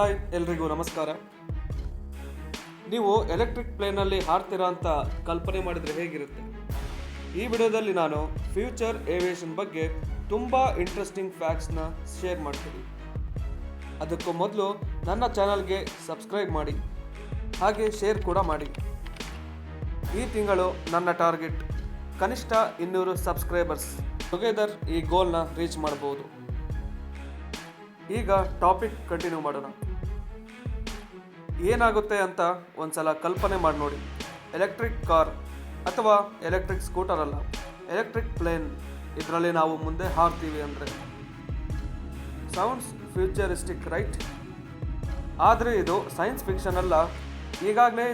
Hi ಎಲ್ರಿಗೂ ನಮಸ್ಕಾರ. ನೀವು ಎಲೆಕ್ಟ್ರಿಕ್ ಪ್ಲೇನಲ್ಲಿ ಹಾರ್ತೀರಾ ಅಂತ ಕಲ್ಪನೆ ಮಾಡಿದರೆ ಹೇಗಿರುತ್ತೆ? ಈ ವಿಡಿಯೋದಲ್ಲಿ ನಾನು ಫ್ಯೂಚರ್ ಏವಿಯೇಷನ್ ಬಗ್ಗೆ ತುಂಬ ಇಂಟ್ರೆಸ್ಟಿಂಗ್ ಫ್ಯಾಕ್ಟ್ಸ್ನ ಶೇರ್ ಮಾಡ್ತೀನಿ. ಅದಕ್ಕೂ ಮೊದಲು ನನ್ನ ಚಾನಲ್ಗೆ ಸಬ್ಸ್ಕ್ರೈಬ್ ಮಾಡಿ. ಹಾಗೆ ಶೇರ್ ಕೂಡ ಮಾಡಿ. ಈ ತಿಂಗಳು ನನ್ನ ಟಾರ್ಗೆಟ್ ಕನಿಷ್ಠ ಇನ್ನೂರು ಸಬ್ಸ್ಕ್ರೈಬರ್ಸ್ ಟುಗೆದರ್ ಈ ಗೋಲ್ನ ರೀಚ್ ಮಾಡ್ಬೋದು. ಈಗ ಟಾಪಿಕ್ ಕಂಟಿನ್ಯೂ ಮಾಡೋಣ. ಏನಾಗುತ್ತೆ ಅಂತ ಒಂದ್ಸಲ ಕಲ್ಪನೆ ಮಾಡಿ ನೋಡಿ. ಎಲೆಕ್ಟ್ರಿಕ್ ಕಾರ್ ಅಥವಾ ಎಲೆಕ್ಟ್ರಿಕ್ ಸ್ಕೂಟರ್ ಅಲ್ಲ, ಎಲೆಕ್ಟ್ರಿಕ್ ಪ್ಲೇನ್ ಇದರಲ್ಲಿ ನಾವು ಮುಂದೆ ಹಾರ್ತೀವಿ ಅಂದರೆ. Sounds futuristic, right? ಆದರೆ ಇದು ಸೈನ್ಸ್ ಫಿಕ್ಷನ್ ಅಲ್ಲ, ಈಗಾಗಲೇ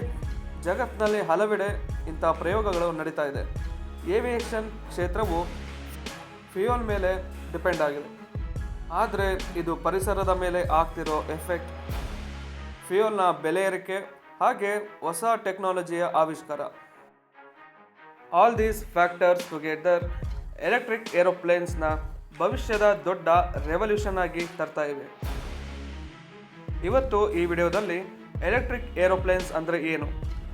ಜಗತ್ತಿನಲ್ಲಿ ಹಲವೆಡೆ ಇಂಥ ಪ್ರಯೋಗಗಳು ನಡೀತಾ ಇದೆ. ಏವಿಯೇಷನ್ ಕ್ಷೇತ್ರವು ಫ್ಯೂಯಲ್ ಮೇಲೆ ಡಿಪೆಂಡ್ ಆಗಿದೆ. ಆದರೆ ಇದು ಪರಿಸರದ ಮೇಲೆ ಆಗ್ತಿರೋ ಎಫೆಕ್ಟ್ ಫ್ಯೂಯಲ್ನ ಬೆಲೆ ಏರಿಕೆ, ಹಾಗೆ ಹೊಸ ಟೆಕ್ನಾಲಜಿಯ ಆವಿಷ್ಕಾರ. All these factors together electric ಏರೋಪ್ಲೇನ್ಸ್ನ ಭವಿಷ್ಯದ ದೊಡ್ಡ ರೆವಲ್ಯೂಷನ್ ಆಗಿ ತರ್ತಾ ಇವೆ. ಇವತ್ತು ಈ ವಿಡಿಯೋದಲ್ಲಿ ಎಲೆಕ್ಟ್ರಿಕ್ ಏರೋಪ್ಲೇನ್ಸ್ ಅಂದರೆ ಏನು,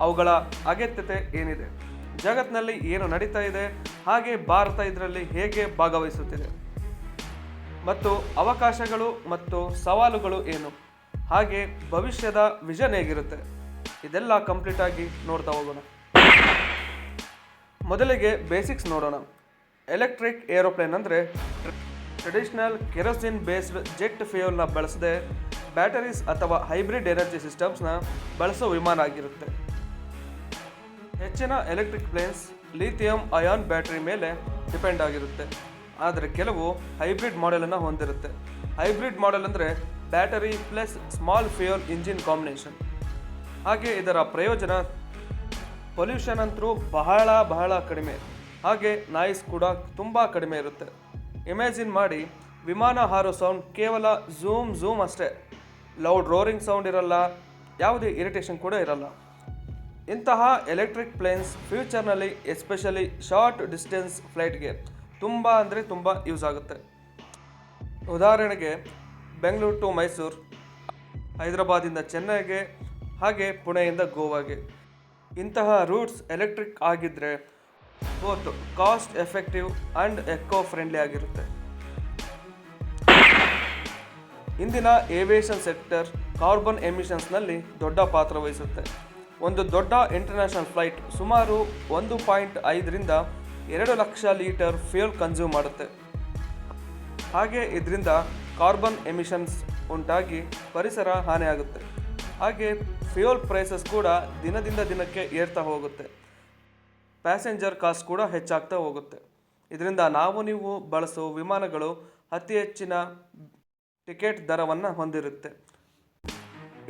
ಅವುಗಳ ಅಗತ್ಯತೆ ಏನಿದೆ ಜಗತ್ತಿನಲ್ಲಿ ಏನು ನಡೀತಾ ಇದೆ, ಹಾಗೆ ಭಾರತ ಇದರಲ್ಲಿ ಹೇಗೆ ಭಾಗವಹಿಸುತ್ತಿದೆ, ಮತ್ತು ಅವಕಾಶಗಳು ಮತ್ತು ಸವಾಲುಗಳು ಏನು ಹಾಗೆ ಭವಿಷ್ಯದ ವಿಷನ್ ಹೇಗಿರುತ್ತೆ? ಇದೆಲ್ಲ ಕಂಪ್ಲೀಟ್ ಆಗಿ ನೋಡ್ತಾ ಹೋಗೋಣ. ಮೊದಲಿಗೆ ಬೇಸಿಕ್ಸ್ ನೋಡೋಣ. ಎಲೆಕ್ಟ್ರಿಕ್ ಏರೋಪ್ಲೇನ್ ಅಂದರೆ ಟ್ರೆಡಿಷನಲ್ ಕೆರೋಸಿನ್ ಬೇಸ್ಡ್ ಜೆಟ್ ಫ್ಯೂಯಲ್ನ ಬಳಸದೆ ಬ್ಯಾಟರೀಸ್ ಅಥವಾ ಹೈಬ್ರಿಡ್ ಎನರ್ಜಿ ಸಿಸ್ಟಮ್ಸ್ನ ಬಳಸೋ ವಿಮಾನ ಆಗಿರುತ್ತೆ. ಹೆಚ್ಚಿನ electric planes lithium ion battery ಮೇಲೆ ಡಿಪೆಂಡ್ ಆಗಿರುತ್ತೆ. ಆದರೆ ಕೆಲವು ಹೈಬ್ರಿಡ್ ಮಾಡೆಲನ್ನು ಹೊಂದಿರುತ್ತೆ. ಹೈಬ್ರಿಡ್ ಮಾಡೆಲ್ ಅಂದರೆ battery plus small fuel engine combination. ಹಾಗೆ ಇದರ ಪ್ರಯೋಜನ, ಪೊಲ್ಯೂಷನ್ ಅಂತರೂ ಬಹಳ ಬಹಳ ಕಡಿಮೆ. ಹಾಗೆ ನಾಯ್ಸ್ ಕೂಡ ತುಂಬ ಕಡಿಮೆ ಇರುತ್ತೆ. ಇಮ್ಯಾಜಿನ್ ಮಾಡಿ ವಿಮಾನ ಹಾರೋ ಸೌಂಡ್ ಕೇವಲ ಝೂಮ್ ಝೂಮ್ ಅಷ್ಟೇ. ಲೌಡ್ ರೋರಿಂಗ್ ಸೌಂಡ್ ಇರಲ್ಲ, ಯಾವುದೇ ಇರಿಟೇಷನ್ ಕೂಡ ಇರಲ್ಲ. ಇಂತಹ ಎಲೆಕ್ಟ್ರಿಕ್ ಪ್ಲೇನ್ಸ್ ಫ್ಯೂಚರ್ನಲ್ಲಿ, ಎಸ್ಪೆಷಲಿ ಶಾರ್ಟ್ ಡಿಸ್ಟೆನ್ಸ್ ಫ್ಲೈಟ್ಗೆ ತುಂಬ ಅಂದರೆ ತುಂಬ ಯೂಸ್ ಆಗುತ್ತೆ. ಉದಾಹರಣೆಗೆ ಬೆಂಗಳೂರು ಟು ಮೈಸೂರು ಹೈದರಾಬಾದಿಂದ ಚೆನ್ನೈಗೆ, ಹಾಗೆ ಪುಣೆಯಿಂದ ಗೋವಾಗೆ. ಇಂತಹ ರೂಟ್ಸ್ ಎಲೆಕ್ಟ್ರಿಕ್ ಆಗಿದ್ದರೆ both cost effective and eco friendly ಆಗಿರುತ್ತೆ. ಇಂದಿನ ಏವಿಯೇಷನ್ ಸೆಕ್ಟರ್ ಕಾರ್ಬನ್ ಎಮಿಷನ್ಸ್ನಲ್ಲಿ ದೊಡ್ಡ ಪಾತ್ರ ವಹಿಸುತ್ತೆ. ಒಂದು ದೊಡ್ಡ ಇಂಟರ್ನ್ಯಾಷನಲ್ ಫ್ಲೈಟ್ ಸುಮಾರು ಒಂದು ಪಾಯಿಂಟ್ ಐದರಿಂದ ಎರಡು ಲಕ್ಷ ಲೀಟರ್ ಫ್ಯೂಲ್ ಕನ್ಸ್ಯೂಮ್ ಮಾಡುತ್ತೆ. ಹಾಗೆ ಇದರಿಂದ ಕಾರ್ಬನ್ ಎಮಿಷನ್ಸ್ ಉಂಟಾಗಿ ಪರಿಸರ ಹಾನಿಯಾಗುತ್ತೆ. ಹಾಗೆ ಫ್ಯೂಯಲ್ ಪ್ರೈಸಸ್ ಕೂಡ ದಿನದಿಂದ ದಿನಕ್ಕೆ ಏರ್ತಾ ಹೋಗುತ್ತೆ. ಪ್ಯಾಸೆಂಜರ್ ಕಾಸ್ಟ್ ಕೂಡ ಹೆಚ್ಚಾಗ್ತಾ ಹೋಗುತ್ತೆ. ಇದರಿಂದ ನಾವು ನೀವು ಬಳಸೋ ವಿಮಾನಗಳು ಅತಿ ಹೆಚ್ಚಿನ ಟಿಕೆಟ್ ದರವನ್ನು ಹೊಂದಿರುತ್ತೆ.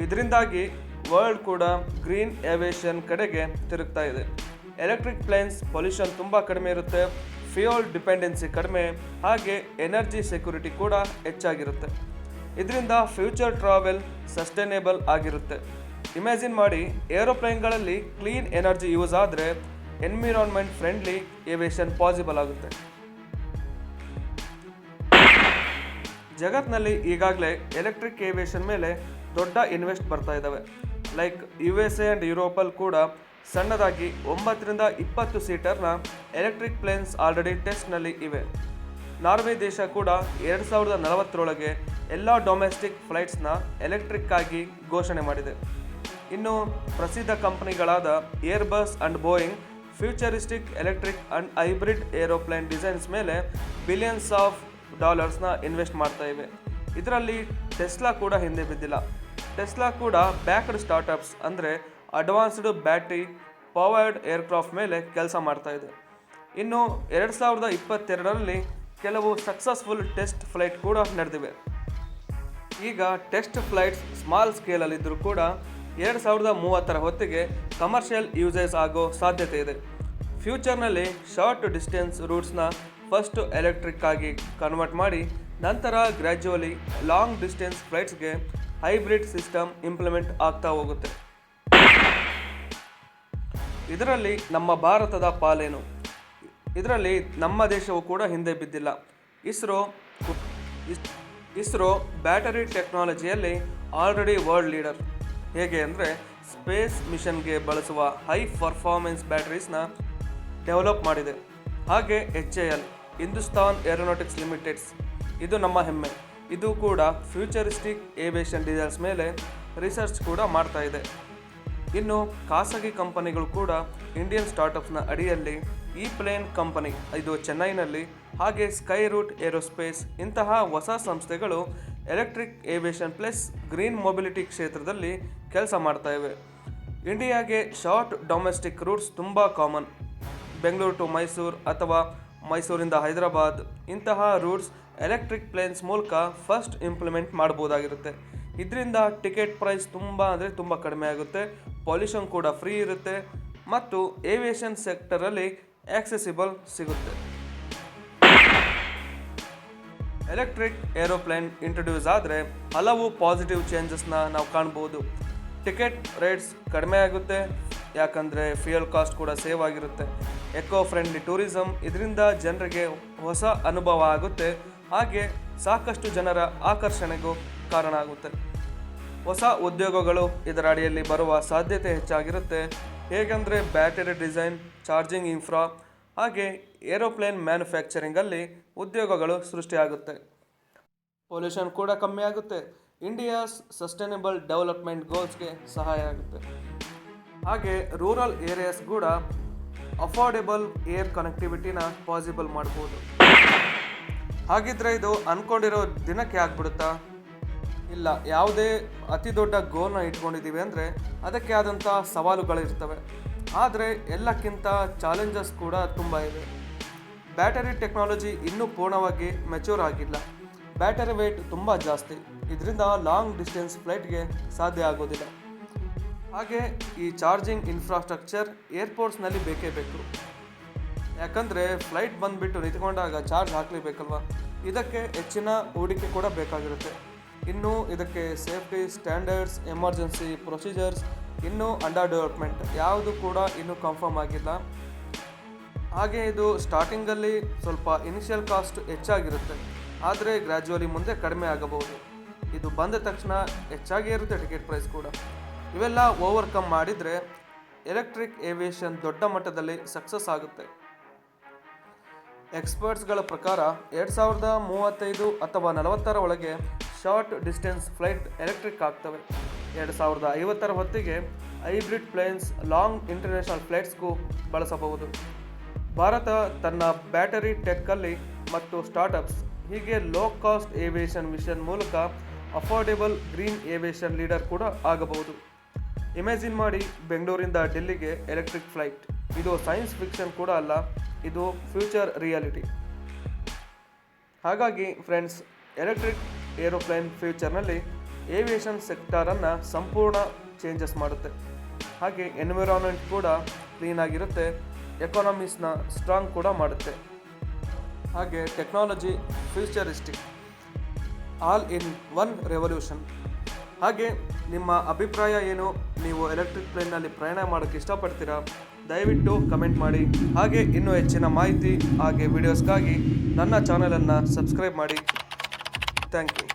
ಇದರಿಂದಾಗಿ ವರ್ಲ್ಡ್ ಕೂಡ ಗ್ರೀನ್ ಏವಿಯೇಷನ್ ಕಡೆಗೆ ತಿರುಗ್ತಾ ಇದೆ. ಎಲೆಕ್ಟ್ರಿಕ್ ಪ್ಲೇನ್ಸ್ ಪೊಲ್ಯೂಷನ್ ತುಂಬ ಕಡಿಮೆ ಇರುತ್ತೆ. ಫ್ಯೂಯಲ್ ಡಿಪೆಂಡೆನ್ಸಿ ಕಡಿಮೆ, ಹಾಗೆ ಎನರ್ಜಿ ಸೆಕ್ಯೂರಿಟಿ ಕೂಡ ಹೆಚ್ಚಾಗಿರುತ್ತೆ. ಇದರಿಂದ ಫ್ಯೂಚರ್ ಟ್ರಾವೆಲ್ ಸಸ್ಟೈನೇಬಲ್ ಆಗಿರುತ್ತೆ. ಇಮ್ಯಾಜಿನ್ ಮಾಡಿ, ಏರೋಪ್ಲೇನ್ಗಳಲ್ಲಿ ಕ್ಲೀನ್ ಎನರ್ಜಿ ಯೂಸ್ ಆದರೆ ಎನ್ವಿರಾನ್ಮೆಂಟ್ ಫ್ರೆಂಡ್ಲಿ ಏವಿಯೇಷನ್ ಪಾಸಿಬಲ್ ಆಗುತ್ತೆ. ಜಗತ್ತಿನಲ್ಲಿ ಈಗಾಗಲೇ ಎಲೆಕ್ಟ್ರಿಕ್ ಏವಿಯೇಷನ್ ಮೇಲೆ ದೊಡ್ಡ ಇನ್ವೆಸ್ಟ್ ಬರ್ತಾ ಇದ್ದಾವೆ like U S A and ಯುರೋಪಲ್ಲಿ ಕೂಡ ಸಣ್ಣದಾಗಿ ಒಂಬತ್ತರಿಂದ ಇಪ್ಪತ್ತು ಸೀಟರ್ನ ಎಲೆಕ್ಟ್ರಿಕ್ ಪ್ಲೇನ್ಸ್ ಆಲ್ರೆಡಿ ಟೆಸ್ಟ್ನಲ್ಲಿ ಇವೆ. ನಾರ್ವೆ ದೇಶ ಕೂಡ ಎರಡು ಸಾವಿರದ ನಲವತ್ತರೊಳಗೆ ಎಲ್ಲ ಡೊಮೆಸ್ಟಿಕ್ ಫ್ಲೈಟ್ಸ್ನ ಎಲೆಕ್ಟ್ರಿಕ್ ಆಗಿ ಘೋಷಣೆ ಮಾಡಿದೆ. ಇನ್ನು ಪ್ರಸಿದ್ಧ ಕಂಪನಿಗಳಾದ Airbus and Boeing, futuristic electric and hybrid aeroplane designs ಮೇಲೆ ಬಿಲಿಯನ್ಸ್ ಆಫ್ ಡಾಲರ್ಸ್ನ ಇನ್ವೆಸ್ಟ್ ಮಾಡ್ತಾ ಇವೆ. ಇದರಲ್ಲಿ ಟೆಸ್ಲಾ ಕೂಡ ಹಿಂದೆ ಬಿದ್ದಿಲ್ಲ. ಟೆಸ್ಲಾ ಕೂಡ ಬ್ಯಾಕ್ಡ್ ಸ್ಟಾರ್ಟಪ್ಸ್ ಅಂದರೆ ಅಡ್ವಾನ್ಸ್ಡ್ ಬ್ಯಾಟ್ರಿ ಪವರ್ಡ್ ಏರ್ಕ್ರಾಫ್ಟ್ ಮೇಲೆ ಕೆಲಸ ಮಾಡ್ತಾ ಇದೆ. ಇನ್ನು ಎರಡು ಸಾವಿರದ ಇಪ್ಪತ್ತೆರಡರಲ್ಲಿ ಕೆಲವು ಸಕ್ಸಸ್ಫುಲ್ ಟೆಸ್ಟ್ ಫ್ಲೈಟ್ ಕೂಡ ನಡೆದಿವೆ. ಈಗ ಟೆಸ್ಟ್ ಫ್ಲೈಟ್ಸ್ ಸ್ಮಾಲ್ ಸ್ಕೇಲಲ್ಲಿದ್ದರೂ ಕೂಡ ಎರಡು ಸಾವಿರದ ಮೂವತ್ತರ ಹೊತ್ತಿಗೆ ಕಮರ್ಷಿಯಲ್ ಯೂಸೇಜ್ ಆಗೋ ಸಾಧ್ಯತೆ ಇದೆ. ಫ್ಯೂಚರ್ನಲ್ಲಿ ಶಾರ್ಟ್ ಡಿಸ್ಟೆನ್ಸ್ ರೂಟ್ಸ್ನ ಫಸ್ಟ್ ಎಲೆಕ್ಟ್ರಿಕ್ ಆಗಿ ಕನ್ವರ್ಟ್ ಮಾಡಿ ನಂತರ ಗ್ರ್ಯಾಜುವಲಿ ಲಾಂಗ್ ಡಿಸ್ಟೆನ್ಸ್ ಫ್ಲೈಟ್ಸ್ಗೆ ಹೈಬ್ರಿಡ್ ಸಿಸ್ಟಮ್ ಇಂಪ್ಲಿಮೆಂಟ್ ಆಗ್ತಾ ಹೋಗುತ್ತೆ. ಇದರಲ್ಲಿ ನಮ್ಮ ಭಾರತದ ಪಾಲೇನು. ಇದರಲ್ಲಿ ನಮ್ಮ ದೇಶವು ಕೂಡ ಹಿಂದೆ ಬಿದ್ದಿಲ್ಲ. ಇಸ್ರೋ ಇಸ್- ಇಸ್ರೋ ಬ್ಯಾಟರಿ ಟೆಕ್ನಾಲಜಿಯಲ್ಲಿ ಆಲ್ರೆಡಿ ವರ್ಲ್ಡ್ ಲೀಡರ್ ಹೇಗೆ ಅಂದರೆ ಸ್ಪೇಸ್ ಮಿಷನ್ಗೆ ಬಳಸುವ ಹೈ ಪರ್ಫಾರ್ಮೆನ್ಸ್ ಬ್ಯಾಟರೀಸ್ನ ಡೆವಲಪ್ ಮಾಡಿದೆ. ಹಾಗೆ H A L, Hindustan aeronautics limiteds ಇದು ನಮ್ಮ ಹೆಮ್ಮೆ. ಇದು ಕೂಡ ಫ್ಯೂಚರಿಸ್ಟಿಕ್ ಏವಿಯೇಷನ್ ಡೀಸೆಲ್ಸ್ ಮೇಲೆ ರಿಸರ್ಚ್ ಕೂಡ ಮಾಡ್ತಾ ಇದೆ. ಇನ್ನು ಖಾಸಗಿ ಕಂಪನಿಗಳು ಕೂಡ ಇಂಡಿಯನ್ ಸ್ಟಾರ್ಟಪ್ಸ್ನ ಅಡಿಯಲ್ಲಿ ಈ ಪ್ಲೇನ್ ಕಂಪನಿ, ಇದು ಚೆನ್ನೈನಲ್ಲಿ, ಹಾಗೆ ಸ್ಕೈ ರೂಟ್ ಏರೋಸ್ಪೇಸ್, ಇಂತಹ ಹೊಸ ಸಂಸ್ಥೆಗಳು electric aviation plus green mobility ಕ್ಷೇತ್ರದಲ್ಲಿ ಕೆಲಸ ಮಾಡ್ತಾ ಇವೆ. ಇಂಡಿಯಾಗೆ ಶಾರ್ಟ್ ಡೊಮೆಸ್ಟಿಕ್ ರೂಟ್ಸ್ ತುಂಬ ಕಾಮನ್. ಬೆಂಗಳೂರು ಟು ಮೈಸೂರು ಅಥವಾ ಮೈಸೂರಿಂದ ಹೈದರಾಬಾದ್, ಇಂತಹ ರೂಟ್ಸ್ ಎಲೆಕ್ಟ್ರಿಕ್ ಪ್ಲೇನ್ಸ್ ಮೂಲಕ ಫಸ್ಟ್ ಇಂಪ್ಲಿಮೆಂಟ್ ಮಾಡ್ಬೋದಾಗಿರುತ್ತೆ. ಇದರಿಂದ ಟಿಕೆಟ್ ಪ್ರೈಸ್ ತುಂಬ ಅಂದರೆ ತುಂಬ ಕಡಿಮೆ ಆಗುತ್ತೆ. ಪೊಲ್ಯೂಷನ್ ಕೂಡ ಫ್ರೀ ಇರುತ್ತೆ ಮತ್ತು ಏವಿಯೇಷನ್ ಸೆಕ್ಟರಲ್ಲಿ ಆಕ್ಸೆಸಿಬಲ್ ಸಿಗುತ್ತೆ. ಎಲೆಕ್ಟ್ರಿಕ್ ಏರೋಪ್ಲೇನ್ ಇಂಟ್ರೊಡ್ಯೂಸ್ ಆದರೆ ಹಲವು ಪಾಸಿಟಿವ್ ಚೇಂಜಸ್ನ ನಾವು ಕಾಣ್ಬೋದು. ಟಿಕೆಟ್ ರೇಟ್ಸ್ ಕಡಿಮೆ ಆಗುತ್ತೆ, ಯಾಕಂದರೆ ಫ್ಯೂಯಲ್ ಕಾಸ್ಟ್ ಕೂಡ ಸೇವ್ ಆಗಿರುತ್ತೆ. ಎಕೋ ಫ್ರೆಂಡ್ಲಿ ಟೂರಿಸಮ್ ಇದರಿಂದ ಜನರಿಗೆ ಹೊಸ ಅನುಭವ ಆಗುತ್ತೆ, ಹಾಗೆ ಸಾಕಷ್ಟು ಜನರ ಆಕರ್ಷಣೆಗೂ ಕಾರಣ ಆಗುತ್ತೆ. ಹೊಸ ಉದ್ಯೋಗಗಳು ಇದರ ಅಡಿಯಲ್ಲಿ ಬರುವ ಸಾಧ್ಯತೆ ಹೆಚ್ಚಾಗಿರುತ್ತೆ. ಹೇಗೆಂದರೆ ಬ್ಯಾಟರಿ ಡಿಸೈನ್, ಚಾರ್ಜಿಂಗ್ ಇನ್ಫ್ರಾ, ಹಾಗೆ ಏರೋಪ್ಲೇನ್ ಮ್ಯಾನುಫ್ಯಾಕ್ಚರಿಂಗಲ್ಲಿ ಉದ್ಯೋಗಗಳು ಸೃಷ್ಟಿಯಾಗುತ್ತೆ. ಪೊಲ್ಯೂಷನ್ ಕೂಡ ಕಮ್ಮಿ ಆಗುತ್ತೆ. ಇಂಡಿಯಾಸ್ ಸಸ್ಟೈನಬಲ್ ಡೆವಲಪ್ಮೆಂಟ್ ಗೋಲ್ಸ್ಗೆ ಸಹಾಯ ಆಗುತ್ತೆ. ಹಾಗೆ ರೂರಲ್ ಏರಿಯಾಸ್ ಕೂಡ ಅಫೋರ್ಡೆಬಲ್ ಏರ್ ಕನೆಕ್ಟಿವಿಟಿನ ಪಾಸಿಬಲ್ ಮಾಡ್ಬೋದು. ಹಾಗಿದ್ರೆ ಇದು ಅನ್ಕೊಂಡಿರೋ ದಿನಕ್ಕೆ ಆಗ್ಬಿಡುತ್ತಾ? ಇಲ್ಲ, ಯಾವುದೇ ಅತಿ ದೊಡ್ಡ ಗೋಲ್ನ ಇಟ್ಕೊಂಡಿದ್ದೀವಿ ಅಂದರೆ ಅದಕ್ಕೆ ಆದಂಥ ಸವಾಲುಗಳಿರ್ತವೆ. ಆದರೆ ಎಲ್ಲಕ್ಕಿಂತ ಚಾಲೆಂಜಸ್ ಕೂಡ ತುಂಬ ಇವೆ. ಬ್ಯಾಟರಿ ಟೆಕ್ನಾಲಜಿ ಇನ್ನೂ ಪೂರ್ಣವಾಗಿ ಮೆಚೂರ್ ಆಗಿಲ್ಲ. ಬ್ಯಾಟರಿ ವೇಟ್ ತುಂಬ ಜಾಸ್ತಿ. ಇದರಿಂದ ಲಾಂಗ್ ಡಿಸ್ಟೆನ್ಸ್ ಫ್ಲೈಟ್ಗೆ ಸಾಧ್ಯ ಆಗೋದಿಲ್ಲ. ಹಾಗೆ ಈ ಚಾರ್ಜಿಂಗ್ ಇನ್ಫ್ರಾಸ್ಟ್ರಕ್ಚರ್ ಏರ್ಪೋರ್ಟ್ಸ್ನಲ್ಲಿ ಬೇಕೇ ಬೇಕು. ಯಾಕಂದರೆ ಫ್ಲೈಟ್ ಬಂದುಬಿಟ್ಟು ನಿಂತ್ಕೊಂಡಾಗ ಚಾರ್ಜ್ ಹಾಕಲೇಬೇಕಲ್ವ? ಇದಕ್ಕೆ ಹೆಚ್ಚಿನ ಹೂಡಿಕೆ ಕೂಡ ಬೇಕಾಗಿರುತ್ತೆ. ಇನ್ನು ಇದಕ್ಕೆ ಸೇಫ್ಟಿ ಸ್ಟ್ಯಾಂಡರ್ಡ್ಸ್, ಎಮರ್ಜೆನ್ಸಿ ಪ್ರೊಸೀಜರ್ಸ್, ಇನ್ನೂ ಅಂಡರ್ ಡೆವಲಪ್ಮೆಂಟ್ ಯಾವುದು ಕೂಡ ಇನ್ನೂ ಕನ್ಫರ್ಮ್ ಆಗಿಲ್ಲ. ಹಾಗೆ ಇದು ಸ್ಟಾರ್ಟಿಂಗಲ್ಲಿ ಸ್ವಲ್ಪ ಇನಿಷಿಯಲ್ ಕಾಸ್ಟ್ ಹೆಚ್ಚಾಗಿರುತ್ತೆ. ಆದರೆ ಗ್ರ್ಯಾಜುವಲಿ ಮುಂದೆ ಕಡಿಮೆ ಆಗಬಹುದು. ಇದು ಬಂದ ತಕ್ಷಣ ಹೆಚ್ಚಾಗಿ ಇರುತ್ತೆ ಟಿಕೆಟ್ ಪ್ರೈಸ್ ಕೂಡ. ಇವೆಲ್ಲ ಓವರ್ಕಮ್ ಮಾಡಿದರೆ ಎಲೆಕ್ಟ್ರಿಕ್ ಏವಿಯೇಷನ್ ದೊಡ್ಡ ಮಟ್ಟದಲ್ಲಿ ಸಕ್ಸಸ್ ಆಗುತ್ತೆ. ಎಕ್ಸ್ಪರ್ಟ್ಸ್ಗಳ ಪ್ರಕಾರ ಎರಡು ಸಾವಿರದ ಮೂವತ್ತೈದು ಅಥವಾ ನಲವತ್ತರ ಒಳಗೆ ಶಾರ್ಟ್ ಡಿಸ್ಟೆನ್ಸ್ ಫ್ಲೈಟ್ ಎಲೆಕ್ಟ್ರಿಕ್ ಆಗ್ತವೆ. ಎರಡು ಸಾವಿರದ ಐವತ್ತರ ಹೊತ್ತಿಗೆ ಹೈಬ್ರಿಡ್ ಪ್ಲೇನ್ಸ್ ಲಾಂಗ್ ಇಂಟರ್ನ್ಯಾಷನಲ್ ಫ್ಲೈಟ್ಸ್ಗೂ ಬಳಸಬಹುದು. ಭಾರತ ತನ್ನ ಬ್ಯಾಟರಿ ಟೆಕ್ಕಲ್ಲಿ ಮತ್ತು ಸ್ಟಾರ್ಟಪ್ಸ್ ಹೀಗೆ ಲೋ ಕಾಸ್ಟ್ ಏವಿಯೇಷನ್ ಮಿಷನ್ ಮೂಲಕ ಅಫೋರ್ಡೆಬಲ್ ಗ್ರೀನ್ ಏವಿಯೇಷನ್ ಲೀಡರ್ ಕೂಡ ಆಗಬಹುದು. ಇಮ್ಯಾಜಿನ್ ಮಾಡಿ ಬೆಂಗಳೂರಿಂದ ಡೆಲ್ಲಿಗೆ ಎಲೆಕ್ಟ್ರಿಕ್ ಫ್ಲೈಟ್. ಇದು ಸೈನ್ಸ್ ಫಿಕ್ಷನ್ ಕೂಡ ಅಲ್ಲ, ಇದು ಫ್ಯೂಚರ್ ರಿಯಾಲಿಟಿ. ಹಾಗಾಗಿ ಫ್ರೆಂಡ್ಸ್, ಎಲೆಕ್ಟ್ರಿಕ್ ಏರೋಪ್ಲೇನ್ ಫ್ಯೂಚರ್ನಲ್ಲಿ ಏವಿಯೇಷನ್ ಸೆಕ್ಟರನ್ನು ಸಂಪೂರ್ಣ ಚೇಂಜಸ್ ಮಾಡುತ್ತೆ. ಹಾಗೆ ಎನ್ವಿರಾನ್ಮೆಂಟ್ ಕೂಡ ಕ್ಲೀನ್ ಆಗಿರುತ್ತೆ, ಎಕಾನಮೀಸ್ನ ಸ್ಟ್ರಾಂಗ್ ಕೂಡ ಮಾಡುತ್ತೆ. ಹಾಗೆ technology futuristic, all in one revolution. ಹಾಗೆ ನಿಮ್ಮ ಅಭಿಪ್ರಾಯ ಏನು? ನೀವು ಎಲೆಕ್ಟ್ರಿಕ್ ಪ್ಲೇನ್ನಲ್ಲಿ ಪ್ರಯಾಣ ಮಾಡೋಕ್ಕೆ ಇಷ್ಟಪಡ್ತೀರಾ? ದಯವಿಟ್ಟು ಕಮೆಂಟ್ ಮಾಡಿ. ಹಾಗೆ ಇನ್ನೂ ಹೆಚ್ಚಿನ ಮಾಹಿತಿ ಹಾಗೆ ವಿಡಿಯೋಸ್ಗಾಗಿ ನನ್ನ ಚಾನಲನ್ನು ಸಬ್ಸ್ಕ್ರೈಬ್ ಮಾಡಿ. Thank you